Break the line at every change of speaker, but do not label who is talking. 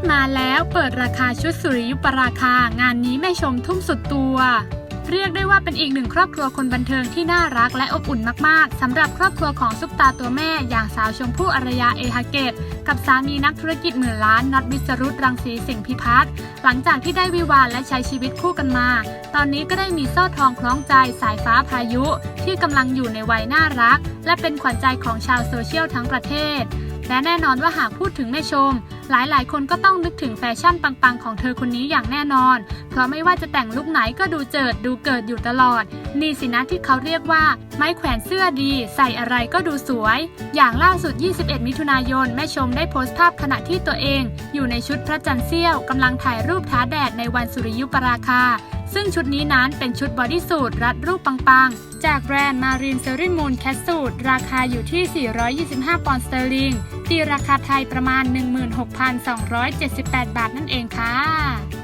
ดมาแล้วเปิดราคาชุดสุริยุปราคางานนี้แม่ชมทุ่มสุดตัว เรียกได้ว่าเป็นอีกหนึ่งครอบครัวคนบันเทิงที่น่ารักและอบอุ่นมากๆสำหรับครอบครัวของซุปตาตัวแม่ อย่างสาวชมพู่อารยาเอฮาเกต กับสามีนักธุรกิจหมื่นล้านน็อตวิสรุตรังสีสิงห์พิพัฒน์หลังจากที่ได้วิวาห์และใช้ชีวิตคู่กันมา ตอนนี้ก็ได้มีโซ่ทองคล้องใจสายฟ้าพายุ ที่กำลังอยู่ในวัยน่ารัก และเป็นขวัญใจของชาวโซเชียลทั้งประเทศและแน่นอนว่าหากพูดถึงแม่ชม หลายๆ คนก็ต้องนึกถึงแฟชั่นปังๆ ของเธอคนนี้อย่างแน่นอน เพราะไม่ว่าจะแต่งลุคไหนก็ดูเจิดดูเกิดอยู่ตลอด นี่สินะที่เขาเรียกว่า ไม้แขวนเสื้อดี ใส่อะไรก็ดูสวย อย่างล่าสุด 21 มิถุนายน แม่ชมได้โพสต์ภาพขณะที่ตัวเอง อยู่ในชุดพระจันทร์เสี้ยวกำลังถ่ายรูปท้าแดดในวันสุริยุปราคา ซึ่งชุดนี้นั้นเป็นชุดบอดี้สูทรัดรูปปังๆ จากแบรนด์มารีนเซริมูนแคสสูทราคาอยู่ที่ 425 ปอนด์สเตอร์ลิง ตีราคาไทยประมาณ 16,278 บาทนั่นเองค่ะ